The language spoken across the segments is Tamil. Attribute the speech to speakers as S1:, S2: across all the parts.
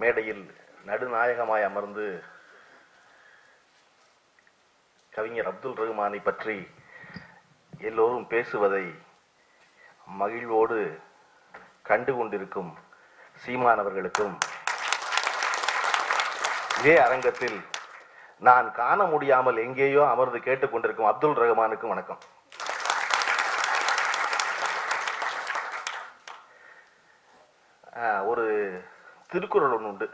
S1: மேடையில் நடுநாயகமாய் அமர்ந்து கவிஞர் அப்துல் ரஹ்மானை பற்றி எல்லோரும் பேசுவதை மகிழ்வோடு கண்டு கொண்டிருக்கும் சீமானவர்களுக்கும் இதே அரங்கத்தில் நான் காண முடியாமல் எங்கேயோ அமர்ந்து கேட்டுக்கொண்டிருக்கும் அப்துல் ரஹ்மானுக்கும் வணக்கம் ஆஹ், ஒரு திருக்குறள் ஒன்று உண்டு.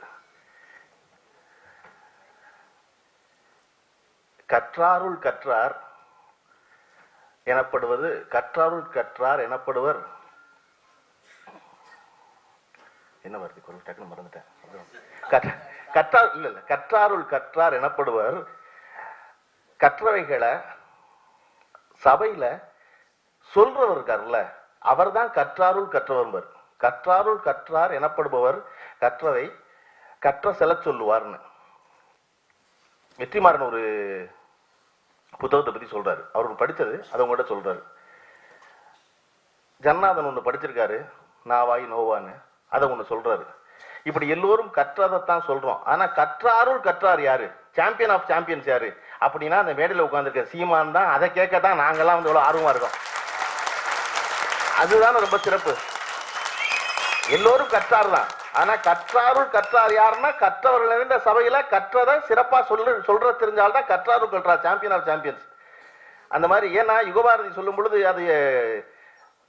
S1: கற்றாருள் கற்றார் எனப்படுவது கற்றாருள் கற்றார் எனப்படுவர். என்ன வருது? குரல் டக்குன்னு மறந்துட்டேன். கற்ற- கற்றார் இல்ல இல்ல. கற்றாருள் கற்றார் எனப்படுவர். கற்றவைகளை சபையில சொல்றவர் இருக்கார்ல அவர்தான் கற்றாருள் கற்றவர் கற்றாருள் கற்றார் எனப்படுபவர். கற்றவை கற்ற செல சொல்லுவார்னு. வெற்றிமாறன் ஒரு புத்தகத்தை பத்தி சொல்றாரு. அவர் படித்தது அதை உங்கள்கிட்ட சொல்றாரு. ஜன்னாதன் ஒன்று படிச்சிருக்காரு நாவாய் நோவான்னு அதை ஒன்று சொல்றாரு. இப்படி எல்லோரும் கற்றதைத்தான் சொல்றோம். ஆனால் கற்றாருள் கற்றார் யாரு? சாம்பியன் ஆஃப் சாம்பியன்ஸ் யாரு? அப்படின்னா அந்த மேடையில் உட்காந்துருக்க சீமான் தான் அதை கேட்க தான் நாங்கெல்லாம் வந்து எவ்வளோ ஆர்வமாக இருக்கோம். அதுதான் ரொம்ப சிறப்பு. எல்லோரும் கற்றார் தான். ஆனா கற்றாருள் கற்றார் யாருன்னா கற்றவர்கள் நிறைந்த சபையில கற்றதை சிறப்பா சொல்லு சொல்ற தெரிஞ்சால்தான் கற்றாருள் கற்றார் சாம்பியன் ஆஃப் சாம்பியன்ஸ் அந்த மாதிரி ஏன்னா யுகபாரதி சொல்லும் பொழுது அது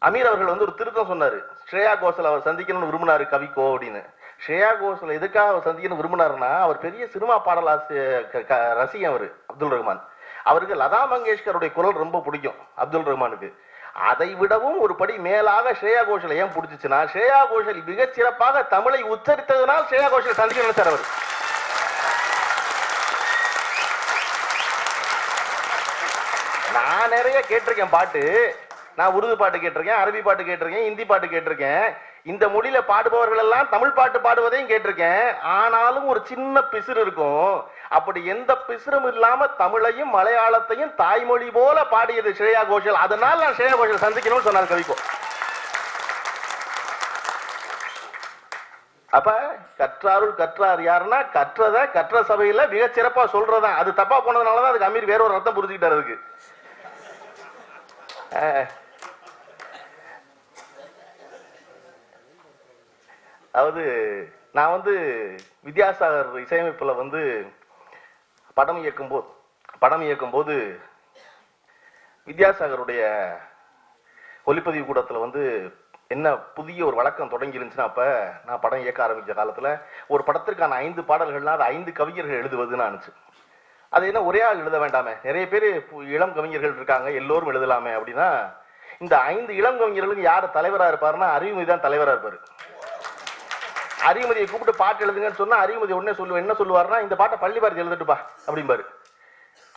S1: அமீர் அவர்கள் வந்து ஒரு திருத்தம் சொன்னார். ஸ்ரேயா கோஷல் அவர் சந்திக்கணும்னு விரும்பினார் கவிக்கோ அப்படின்னு. ஸ்ரேயா கோஷல் எதுக்காக அவர் சந்திக்கணும்னு விரும்பினாருன்னா அவர் பெரிய சினிமா பாடலாசி க- க- ரசிகன் அவர் அப்துல் ரஹ்மான். அவருக்கு லதா மங்கேஷ்கருடைய குரல் ரொம்ப பிடிக்கும் அப்துல் ரஹ்மானுக்கு. அதை விடவும் ஒரு படி மேலாக ஸ்ரேயா கோஷல் ஏன் பிடிச்சிச்சுன்னா ஸ்ரேயா கோஷல் மிகச் சிறப்பாக தமிழை உச்சரித்ததனால் ஸ்ரேயா கோஷல் சந்திக்க நினைச்சார் அவர். நான் நிறைய கேட்டிருக்கேன் பாட்டு. நான் உருது பாட்டு கேட்டிருக்கேன் அரபி பாட்டு கேட்டிருக்கேன் ஹிந்தி பாட்டு கேட்டிருக்கேன். இந்த மொழியில பாடுபவர்கள் எல்லாம் தமிழ் பாட்டு பாடுவதையும் கேட்டிருக்கேன். ஆனாலும் ஒரு சின்ன பிசிறு இருக்கும். அப்படி எந்த பிசிறும் இல்லாம தமிழையும் மலையாளத்தையும் தாய்மொழி போல பாடியது ஸ்ரேயா கோஷல். அதனால நான் ஸ்ரேயா கோஷல் சந்திக்கணும்னு சொன்னார் கவிக்கோ. அப்ப கற்றாருள் கற்றார் யாருன்னா கற்றத கற்ற சபையில மிகச் சிறப்பா சொல்றதா அது தப்பா போனதுனாலதான் அதுக்கு அமீர் வேற ஒரு அர்த்தம் புரிஞ்சுக்கிட்டாரு அதுக்கு. அதாவது நான் வந்து வித்யாசாகர் இசையமைப்பில் வந்து படம் இயக்கும்போது படம் இயக்கும்போது வித்யாசாகருடைய ஒலிப்பதிவு கூடத்தில் வந்து என்ன புதிய ஒரு வழக்கம் தொடங்கி இருந்துச்சுன்னா அப்போ நான் படம் இயக்க ஆரம்பித்த காலத்தில் ஒரு படத்திற்கான ஐந்து பாடல்கள்னா அது ஐந்து கவிஞர்கள் எழுதுவதுன்னு ஆனிச்சு அது என்ன ஒரே ஆள் எழுத வேண்டாமே. நிறைய பேர் இளம் கவிஞர்கள் இருக்காங்க எல்லோரும் எழுதலாமே அப்படின்னா இந்த ஐந்து இளம் கவிஞர்களுக்கு யார் தலைவராக இருப்பாருன்னா அறிவுமதி தான் தலைவராக இருப்பார். அறிமதியை கூப்பிட்டு பாட்டு எழுதுங்கன்னு சொன்னா அறிமதி உடனே சொல்லுவேன் என்ன சொல்லுவாருன்னா இந்த பாட்டை பள்ளி பாரதி எழுதட்டுப்பா அப்படிம்பாரு.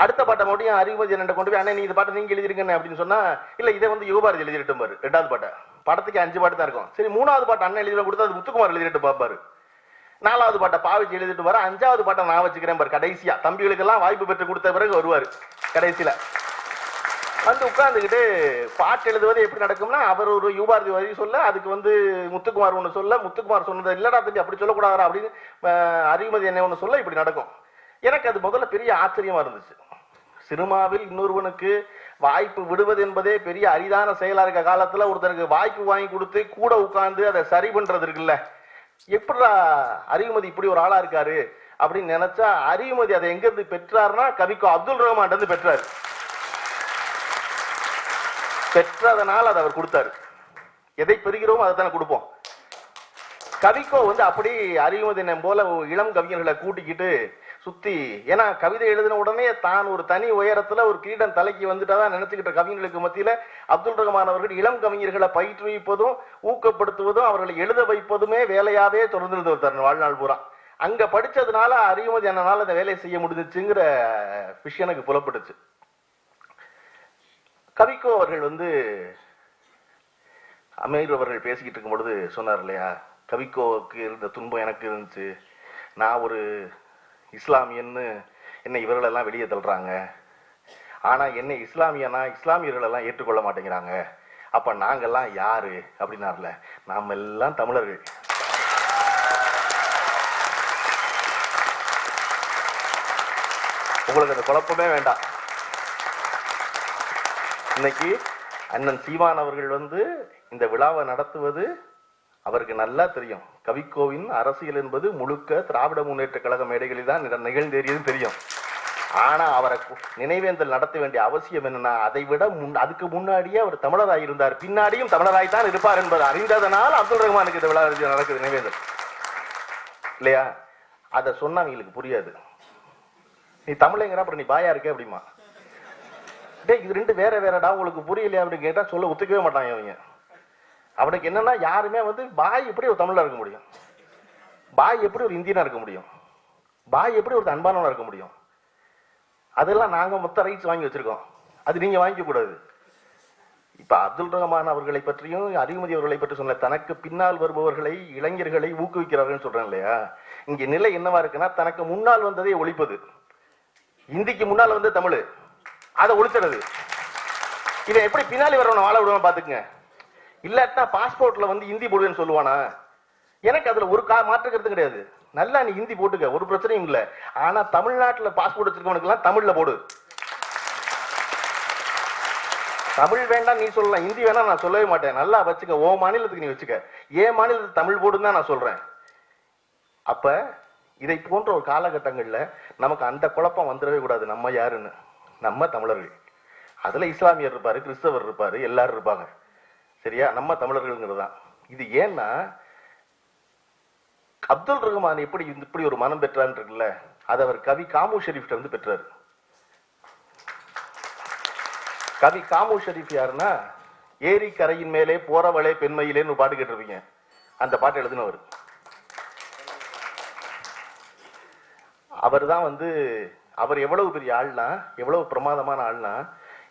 S1: அடுத்த பாட்டை மட்டும் அறிவுமதி என்ன கொண்டு போய் அண்ணே நீ இந்த பாட்டை நீங்க எழுதிருக்கேன் அப்படின்னு சொன்னா இல்ல இதை வந்து யுகபாரதி எழுதிட்டு பாரு ரெண்டாவது பாட்டை. படத்துக்கு அஞ்சு பாட்டு தான் இருக்கும். சரி மூணாவது பாட்டு அண்ணன் எழுதி கொடுத்தா அது முத்துக்குமார் எழுதிட்டு பாப்பாரு. நாலாவது பாட்டை பாவிச்சு எழுதிட்டு வர அஞ்சாவது பாட்டை நான் வச்சுக்கிறேன் பாரு கடைசியா. தம்பிகளுக்கெல்லாம் வாய்ப்பு பெற்று கொடுத்த பிறகு வருவாரு கடைசியில. வந்து உட்காந்துக்கிட்டு பாட்டு எழுதுவது எப்படி நடக்கும்னா அவர் ஒரு யூபாரதி வரி சொல்ல அதுக்கு வந்து முத்துக்குமார் ஒன்று சொல்ல முத்துக்குமார் சொன்னது இல்லடா தம்பி அப்படி சொல்லக்கூடாதா அப்படின்னு அறிமதி அறிவுமதி என்ன ஒன்று சொல்ல இப்படி நடக்கும். எனக்கு அது முதல்ல பெரிய ஆச்சரியமாக இருந்துச்சு. சினிமாவில் இன்னொருவனுக்கு வாய்ப்பு விடுவது என்பதே பெரிய அரிதான செயலாக இருக்க காலத்தில் ஒருத்தருக்கு வாய்ப்பு வாங்கி கொடுத்து கூட உட்காந்து அதை சரி பண்ணுறது இருக்குல்ல. எப்படா அறிவுமதி இப்படி ஒரு ஆளாக இருக்காரு அப்படின்னு நினச்சா அறிவுமதி அதை எங்கேருந்து பெற்றாருன்னா கவிக்கோ அப்துல் ரஹ்மான் இருந்து பெற்றதனால் அதை அவர் கொடுத்தாரு. எதை பெறுகிறோமோ அதை தானே கொடுப்போம். கவிக்கோ வந்து அப்படி அறிவுமதினம் போல இளம் கவிஞர்களை கூட்டிக்கிட்டு சுத்தி ஏன்னா கவிதை எழுதின உடனே தான் ஒரு தனி உயரத்துல ஒரு கிரீடம் தலைக்கு வந்துட்டாதான் நினைச்சுக்கிட்ட கவிஞர்களுக்கு மத்தியில அப்துல் ரஹ்மான் அவர்கள் இளம் கவிஞர்களை பயிற்றுவிப்பதும் ஊக்கப்படுத்துவதும் அவர்களை எழுத வைப்பதுமே வேலையாவே தொடர்ந்து தன் வாழ்நாள் பூரா. அங்க படிச்சதுனால அறிவுமதி என்னனால அந்த வேலையை செய்ய முடிஞ்சுச்சுங்கிற விஷயம் எனக்கு புலப்பட்டுச்சு. கவிக்கோ அவர்கள் வந்து அமீர் அவர்கள் பேசிக்கிட்டு இருக்கும் பொழுது சொன்னார் இல்லையா கவிக்கோவுக்கு இருந்த துன்பம் எனக்கு இருந்துச்சு. நான் ஒரு இஸ்லாமியன்னு என்னை இவர்களெல்லாம் வெளியே தள்ளுறாங்க. ஆனால் என்னை இஸ்லாமியனா இஸ்லாமியர்களெல்லாம் ஏற்றுக்கொள்ள மாட்டேங்கிறாங்க. அப்போ நாங்கள்லாம் யார்? அப்படின்னார்ல. நாம் எல்லாம் தமிழர்கள். உங்களுக்கு அந்த குழப்பமே வேண்டாம். இன்னைக்கு அண்ணன் சீமான் அவர்கள் வந்து இந்த விழாவை நடத்துவது அவருக்கு நல்லா தெரியும். கவிக்கோவின் அரசியல் என்பது முழுக்க திராவிட முன்னேற்ற கழக மேடைகளில் தான் நிகழ்ந்தேறியது தெரியும். ஆனா அவரை நினைவேந்தல் நடத்த வேண்டிய அவசியம் என்னன்னா அதை விட முன் அதுக்கு முன்னாடியே அவர் தமிழராய் இருந்தார். பின்னாடியும் தமிழராய் தான் இருப்பார் என்பது அறிந்ததனால் அப்துல் ரஹ்மானுக்கு இந்த விழா நடக்குது நினைவேந்தல். இல்லையா? அதை சொன்னவங்களுக்கு புரியாது. நீ தமிழங்கிற அப்புறம் நீ பாயா இருக்க அப்படிமா டேய் இது ரெண்டு வேற வேறடா உங்களுக்கு புரியலையா அப்படின்னு கேட்டால் சொல்ல ஒத்துக்கவே மாட்டாங்க அவங்க அவனுக்கு என்னன்னா யாருமே வந்து பாய் எப்படி ஒரு தமிழாக இருக்க முடியும்? பாய் எப்படி ஒரு இந்தியனாக இருக்க முடியும்? பாய் எப்படி ஒரு அன்பானவனாக இருக்க முடியும்? அதெல்லாம் நாங்கள் மொத்த ரைட்ஸ் வாங்கி வச்சிருக்கோம். அது நீங்கள் வாங்கிக்கூடாது இப்போ அப்துல் ரஹமான் அவர்களை பற்றியும் அறிவுமதி அவர்களை பற்றி சொன்ன தனக்கு பின்னால் வருபவர்களை இளைஞர்களை ஊக்குவிக்கிறார்கள் சொல்கிறேன் இல்லையா? இங்கே நிலை என்னவா இருக்குன்னா தனக்கு முன்னால் வந்ததை ஒழிப்பது. இந்திக்கு முன்னால் வந்து தமிழ். அதை ஒழிச்சுறது இதை எப்படி பின்னாடி வரவன வாழ விடுவான் பாத்துக்குங்க இல்லாட்டா பாஸ்போர்ட்ல வந்து ஹிந்தி போடுவேன்னு சொல்லுவானா? எனக்கு அதுல ஒரு கா மாற்று கருத்து கிடையாது. நல்லா நீ ஹிந்தி போட்டுக்க ஒரு பிரச்சனையும் இல்லை. ஆனா தமிழ்நாட்டுல பாஸ்போர்ட் வச்சிருக்கவனுக்கு எல்லாம் தமிழ்ல போடு. தமிழ் வேண்டாம் நீ சொல்லலாம். ஹிந்தி வேணா நான் சொல்லவே மாட்டேன். நல்லா வச்சுக்க. ஓ மாநிலத்துக்கு நீ வச்சுக்க. ஏன் மாநிலத்துக்கு தமிழ் போடுன்னு தான் நான் சொல்றேன். அப்ப இதை போன்ற ஒரு காலகட்டங்கள்ல நமக்கு அந்த குழப்பம் வந்துடவே கூடாது. நம்ம யாருன்னு? நம்ம தமிழர்கள். அதுல இஸ்லாமியர் இருப்பாரு கிறிஸ்தவர் இருப்பாரு எல்லாரும் இருப்பாங்க. சரியா? நம்ம தமிழர்கள்ங்கிறது தான் இது ஏன்னா அப்துல் ரஹ்மான் எப்படி இப்படி ஒரு மனம் பெற்றான்னு இருக்குல்ல அதை அவர் கவி காமு ஷெரீஃப்ட வந்து பெற்றாரு. கவி காமு ஷெரீஃப் யாருன்னா ஏரி கரையின் மேலே போறவளே பெண்மையிலேன்னு பாட்டு கேட்டிருப்பீங்க. அந்த பாட்டு எழுதினவர். அவர் தான் வந்து அவர் எவ்வளவு பெரிய ஆள்னா எவ்வளவு பிரமாதமான ஆள்னா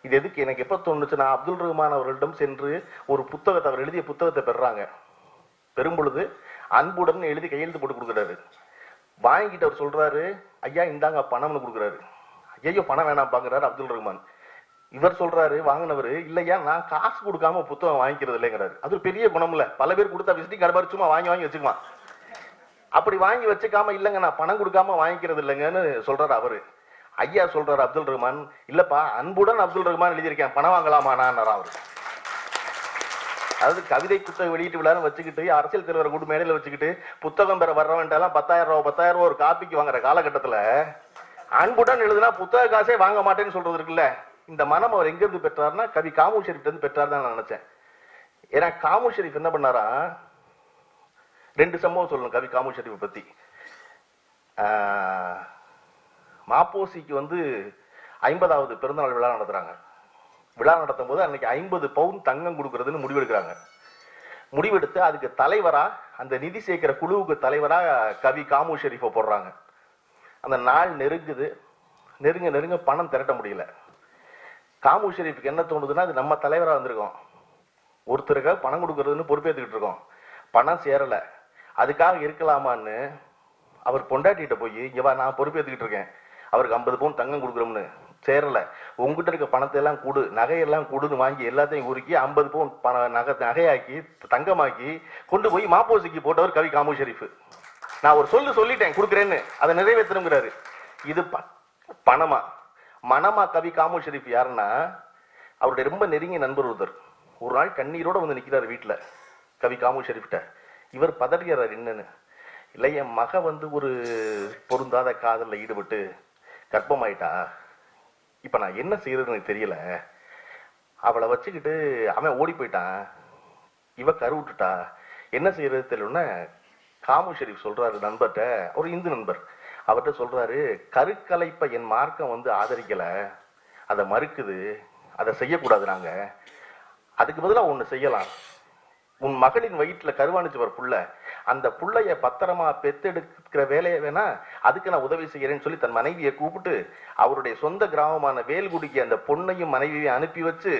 S1: இது எதுக்கு? எனக்கு எப்ப தோணுச்சுன்னா அப்துல் ரஹ்மான் அவர்களிடம் சென்று ஒரு புத்தகத்தை அவர் எழுதிய புத்தகத்தை பெறாங்க பெறும் பொழுது அன்புடன் எழுதி கையெழுத்து போட்டு கொடுக்குறாரு. வாங்கிட்டு அவர் சொல்றாரு ஐயா இந்தாங்க பணம்னு கொடுக்குறாரு. ஐயோ பணம் வேணாம் பாக்குறாரு அப்துல் ரஹ்மான். இவர் சொல்றாரு வாங்கினவர் இல்லையா நான் காசு கொடுக்காம புத்தகம் வாங்கிக்கிறது இல்லைங்கிறாரு. அது ஒரு பெரிய குணம் பல பேர் கொடுத்தா விசிட்டிங் கார்டு மாதிரி சும்மா வாங்கி வாங்கி வச்சுக்குவான் அப்படி வாங்கி வச்சுக்காம இல்லைங்க நான் பணம் கொடுக்காம வாங்கிக்கிறது இல்லைங்கன்னு சொல்றாரு அவரு. ஐயா சொல்றாரு அப்துல் ரஹ்மான் இல்லப்பா அன்புடன் அப்துல் ரஹ்மான் எழுதியிருக்கேன் பணம் வாங்கலாமா நான் அவரு. அதாவது கவிதை புத்தகம் வெளியிட்டு விழான்னு வச்சுக்கிட்டு அரசியல் தலைவரை கூட்டு மேடையில வச்சுக்கிட்டு புத்தகம் பெற வர்றவன்ட்டெல்லாம் பத்தாயிரம் ரூபா பத்தாயிரம் ரூபா ஒரு காப்பிக்கு வாங்குற காலகட்டத்துல அன்புடன் எழுதுனா புத்தக காசே வாங்க மாட்டேன்னு சொல்றது இருக்குல்ல இந்த மனம் அவர் எங்க இருந்து பெற்றாருன்னா கவி காமு ஷெரீஃப்லேருந்து பெற்றார் தான் நான் நினைச்சேன். ஏன்னா காமு ஷெரீஃப் என்ன பண்ணாரா? ரெண்டு சம்பவம் சொல்லணும் கவி காமு ஷெரீஃபை பத்தி. ஆஹ், மாப்போசிக்கு வந்து ஐம்பதாவது பிறந்தநாள் விழா நடத்துகிறாங்க விழா நடத்தும் போது அன்னைக்கு ஐம்பது பவுன் தங்கம் கொடுக்கறதுன்னு முடிவெடுக்கிறாங்க. முடிவெடுத்து அதுக்கு தலைவராக அந்த நிதி சேர்க்கிற குழுவுக்கு தலைவராக கவி காமு ஷெரீஃபை போடுறாங்க. அந்த நாள் நெருங்குது. நெருங்க நெருங்க பணம் திரட்ட முடியல. காமு ஷெரீஃபுக்கு என்ன தோணுதுன்னா அது நம்ம தலைவராக வந்திருக்கோம். ஒருத்தருக்காக பணம் கொடுக்கறதுன்னு பொறுப்பேற்றுக்கிட்டு இருக்கோம். பணம் சேரலை. அதுக்காக இருக்கலாமான்னு அவர் பொண்டாட்டிகிட்ட போய் இங்கே வா நான் பொறுப்பேற்றுக்கிட்டு இருக்கேன். அவருக்கு ஐம்பது பவுன் தங்கம் கொடுக்குறோம்னு. சேரல. உங்ககிட்ட இருக்க பணத்தை எல்லாம் கொடு. நகையெல்லாம் கொடுன்னு வாங்கி எல்லாத்தையும் உருக்கி ஐம்பது பவுன் பண நகை நகையாக்கி தங்கமாக்கி கொண்டு போய் மாப்போசிக்கு போட்டவர் கவி காமு ஷெரீஃப். நான் ஒரு சொல்லு சொல்லிட்டேன் கொடுக்குறேன்னு. அதை நிறைவேற்றணுங்கிறாரு. இது ப- பணமா? மனமா கவி காமு ஷெரீஃப் யாருன்னா அவருடைய ரொம்ப நெருங்கிய நண்பர் ஒருத்தர். ஒரு நாள் கண்ணீரோட வந்து நிற்கிறார் வீட்டில் கவி காமு ஷெரீஃப்ட்ட. இவர் பதறுகிறார் என்னன்னு? இல்லை என் மக வந்து ஒரு பொருந்தாத காதலில் ஈடுபட்டு கர்ப்பமாயிட்டா? இப்ப நான் என்ன செய்யறதுன்னு எனக்கு தெரியல. அவளை வச்சுக்கிட்டு அவன் ஓடி போயிட்டான். இவ கருவுட்டுட்டா என்ன செய்யறது தெரியலன்னா காமு ஷெரீப் சொல்றாரு நண்பர்கிட்ட ஒரு இந்து நண்பர். அவர்கிட்ட சொல்றாரு கருக்கலைப்பை என் மார்க்கம் வந்து ஆதரிக்கல. அதை மறுக்குது. அதை செய்யக்கூடாது நாங்க. அதுக்கு பதிலாக ஒன்று செய்யலாம். உன் மகளின் வயிற்றுல கருவாணிச்சு வர புள்ள அந்த பிள்ளைய பத்திரமா பெத்தெடுக்கிற வேலையை வேணா அதுக்கு நான் உதவி செய்யறேன்னு சொல்லி தன் மனைவியை கூப்பிட்டு அவருடைய சொந்த கிராமமான வேல்குடிக்கு அந்த பொண்ணையும் மனைவியையும் அனுப்பி வச்சு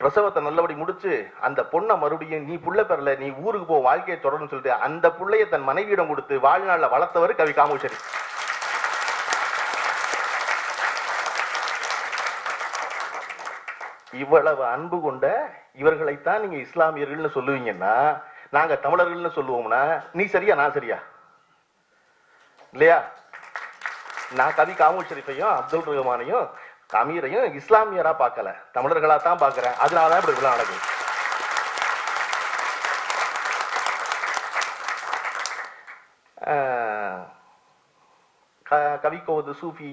S1: பிரசவத்தை நல்லபடி முடிச்சு அந்த பொண்ணை மறுபடியும் நீ புள்ள பெறல நீ ஊருக்கு போ வாழ்க்கையை தொடரும்னு சொல்லிட்டு அந்த புள்ளைய தன் மனைவியிடம் கொடுத்து வாழ்நாளில் வளர்த்தவர் கவி காமேஸ்வரி. இவ்வளவு அன்பு கொண்ட இவர்களைத்தான் நீங்க இஸ்லாமியர்கள்னு சொல்லுவீங்கன்னா நாங்க தமிழர்கள்னு சொல்லுவோம்னா நீ சரியா நான் சரியா? இல்லையா? நான் கவி காமூர் ஷெரீஃபையும் அப்துல் ரஹ்மானையும் அமீரையும் இஸ்லாமியரா பார்க்கல. தமிழர்களா தான் பார்க்கறேன். அதனால தான் இப்படி விழா நடக்குது ஆஹ் கவிக்கோவது சூஃபி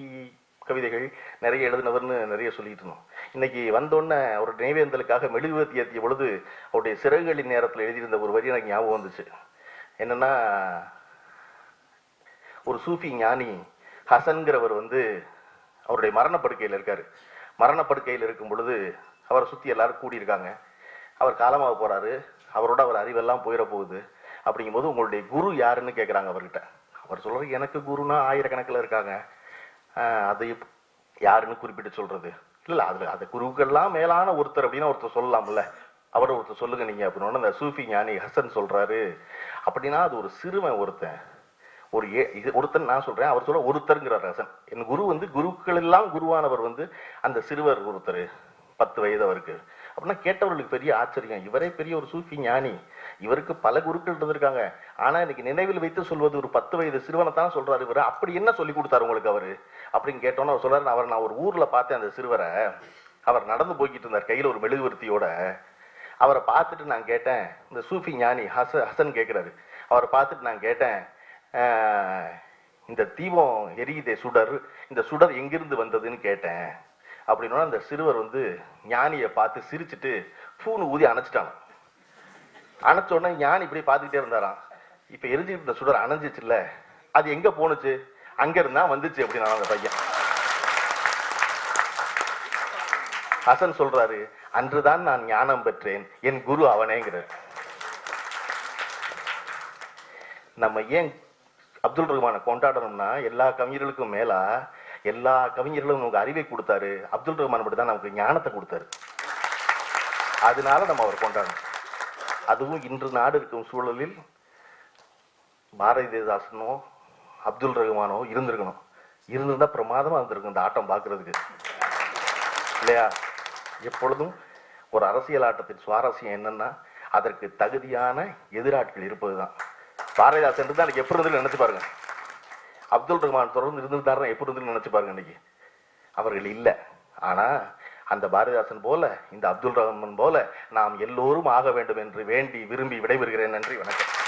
S1: கவிதைகள் நிறைய எழுதினவர்னு நிறைய சொல்லிட்டு இருந்தோம். இன்னைக்கு வந்தோடனே அவருடைய நினைவேந்தலுக்காக மெழுகுவர்த்தி ஏற்றிய பொழுது அவருடைய சிறகுகளின் நேரத்தில் எழுதியிருந்த ஒரு வரி எனக்கு ஞாபகம் வந்துச்சு. என்னன்னா ஒரு சூஃபி ஞானி ஹசன்கிறவர் வந்து அவருடைய மரணப்படுக்கையில் இருக்காரு. மரணப்படுக்கையில் இருக்கும் பொழுது அவரை சுற்றி எல்லாரும் கூடியிருக்காங்க. அவர் காலமாக போறாரு. அவரோட அவர் அறிவெல்லாம் போயிட போகுது. அப்படிங்கும்போது உங்களுடைய குரு யாருன்னு கேட்குறாங்க அவர்கிட்ட. அவர் சொல்றாரு எனக்கு குருனா ஆயிரக்கணக்கில் இருக்காங்க. அது யாருன்னு குறிப்பிட்டு சொல்றது? இல்ல அதுல அந்த குருக்கெல்லாம் மேலான ஒருத்தர் அப்படின்னு ஒருத்தர் சொல்லலாம்ல. அவரை ஒருத்தர் சொல்லுங்க நீங்க அப்படின்னு அந்த சூஃபி ஞானி ஹசன் சொல்றாரு. அப்படின்னா அது ஒரு சிறுவன் ஒருத்தன். ஒரு ஏ இது ஒருத்தன் நான் சொல்றேன் அவர் சொல்ல ஒருத்தருங்கிறார் ஹசன். என் குரு வந்து குருக்கள் எல்லாம் குருவானவர் வந்து அந்த சிறுவர் ஒருத்தர். பத்து வயது அவருக்கு. அப்படின்னா கேட்டவர்களுக்கு பெரிய ஆச்சரியம். இவரே பெரிய ஒரு சூஃபி ஞானி. இவருக்கு பல குருக்கள் இருந்திருக்காங்க. ஆனா இன்னைக்கு நினைவில் வைத்து சொல்வது ஒரு பத்து வயது சிறுவனை தான் சொல்றாரு இவர். அப்படி என்ன சொல்லி கொடுத்தாரு உங்களுக்கு அவரு? அப்படின்னு கேட்டோன்னு அவர் சொல்றாரு அவர் நான் ஒரு ஊர்ல பார்த்தேன் அந்த சிறுவரை. அவர் நடந்து போய்கிட்டு இருந்தார் கையில ஒரு மெழுகுவர்த்தியோட. அவரை பார்த்துட்டு நான் கேட்டேன். இந்த சூஃபி ஞானி ஹச ஹசன் கேட்குறாரு அவரை பார்த்துட்டு நான் கேட்டேன் இந்த தீபம் எரியுதே சுடர். இந்த சுடர் எங்கிருந்து வந்ததுன்னு கேட்டேன். அப்படின்னா அந்த சிறுவர் வந்து ஞானியை பார்த்து சிரிச்சிட்டு பூனு ஊதி அணைச்சிட்டாங்க. அணைச்ச உடனே ஞானி இப்படி பார்த்துக்கிட்டே இருந்தாராம் இப்ப எரிஞ்சுக்கிட்டு இருந்த சுடர் அணைஞ்சிச்சுல்ல? அது எங்க போணுச்சு? அங்க இருந்தா வந்துச்சு அப்படின்னு அந்த பையன். ஹசன் சொல்றாரு அன்றுதான் நான் ஞானம் பெற்றேன். என் குரு அவனேங்கிறார். நம்ம ஏன் அப்துல் ரஹ்மானை கொண்டாடணும்னா எல்லா கவிஞர்களுக்கும் மேலா எல்லா கவிஞர்களும் நமக்கு அறிவை கொடுத்தாரு. அப்துல் ரஹ்மான் மட்டும் தான் நமக்கு ஞானத்தை கொடுத்தாரு. அதனால நம்ம அவர் கொண்டாடணும். அதுவும் இன்று நாடு இருக்கும் சூழலில் பாரதிதாசனோ அப்துல் ரஹ்மானோ இருந்திருக்கணும். இருந்திருந்தா பிரமாதமா இருந்திருக்கும் இந்த ஆட்டம் பார்க்கறதுக்கு. இல்லையா? எப்பொழுதும் ஒரு அரசியல் ஆட்டத்தின் சுவாரஸ்யம் என்னன்னா அதற்கு தகுதியான எதிராட்கள் இருப்பதுதான். பாரதிதாசன் தான் எனக்கு எப்படி இருந்ததுன்னு நினைச்சு பாருங்க. அப்துல் ரஹ்மான் தொடர்ந்து இருந்திருந்தாருன்னா எப்படி இருந்து நினைச்சு பாருங்க இன்னைக்கு. அவர்கள் இல்லை. ஆனா அந்த பாரதிதாசன் போல இந்த அப்துல் ரஹ்மான் போல நாம் எல்லோரும் ஆக வேண்டும் என்று வேண்டி விரும்பி விடைபெறுகிறேன். நன்றி வணக்கம்.